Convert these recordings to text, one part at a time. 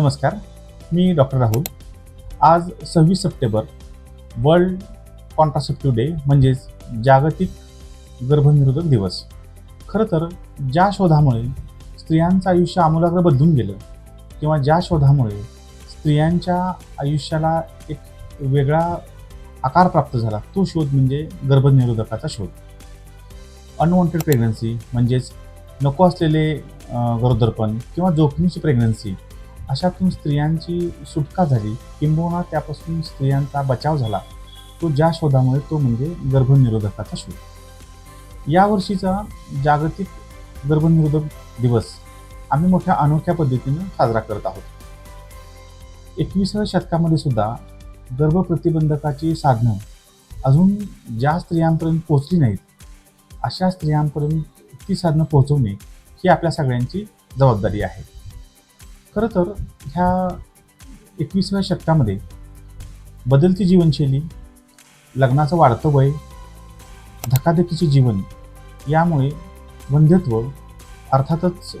नमस्कार मी डॉक्टर राहुल. आज सव्वीस सप्टेंबर वर्ल्ड कॉन्ट्रासेप्टिव्ह डे म्हणजेच जागतिक गर्भनिरोधक दिवस. खरं तर ज्या शोधामुळे स्त्रियांचं आयुष्य आमूलाग्र बदलून गेलं किंवा ज्या शोधामुळे स्त्रियांच्या आयुष्याला एक वेगळा आकार प्राप्त झाला तो शोध म्हणजे गर्भनिरोधकाचा शोध. अनवॉन्टेड प्रेग्नन्सी म्हणजेच नको असलेले गरोदरपण किंवा जोखमीची प्रेग्नन्सी अशातून स्त्रियांची सुटका झाली. किंबहुना त्यापासून स्त्रियांचा बचाव झाला. तो ज्या शोधामुळे तो म्हणजे गर्भनिरोधकाचा शोध. यावर्षीचा जागतिक गर्भनिरोधक दिवस आम्ही मोठ्या अनोख्या पद्धतीनं साजरा करत आहोत. एकविसाव्या शतकामध्ये सुद्धा गर्भप्रतिबंधकाची साधनं अजून ज्या स्त्रियांपर्यंत पोहोचली नाहीत अशा स्त्रियांपर्यंत ती साधनं पोहोचवणे ही आपल्या सगळ्यांची जबाबदारी आहे. खरं तर ह्या एकवीसव्या शतकामध्ये बदलती जीवनशैली लग्नाचं वाढतं वय धकाधकीचे जीवन यामुळे वंध्यत्व अर्थातच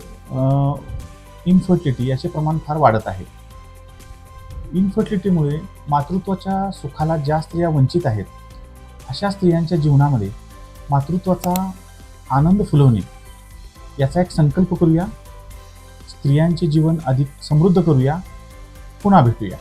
इन्फर्टिलिटी याचे प्रमाण फार वाढत आहे. इन्फर्टिलिटीमुळे मातृत्वाच्या सुखाला ज्या स्त्रिया वंचित आहेत अशा स्त्रियांच्या जीवनामध्ये मातृत्वाचा आनंद फुलवणे याचा एक संकल्प करूया. स्त्रियांचे जीवन अधिक समृद्ध करूया. पुन्हा भेटूया.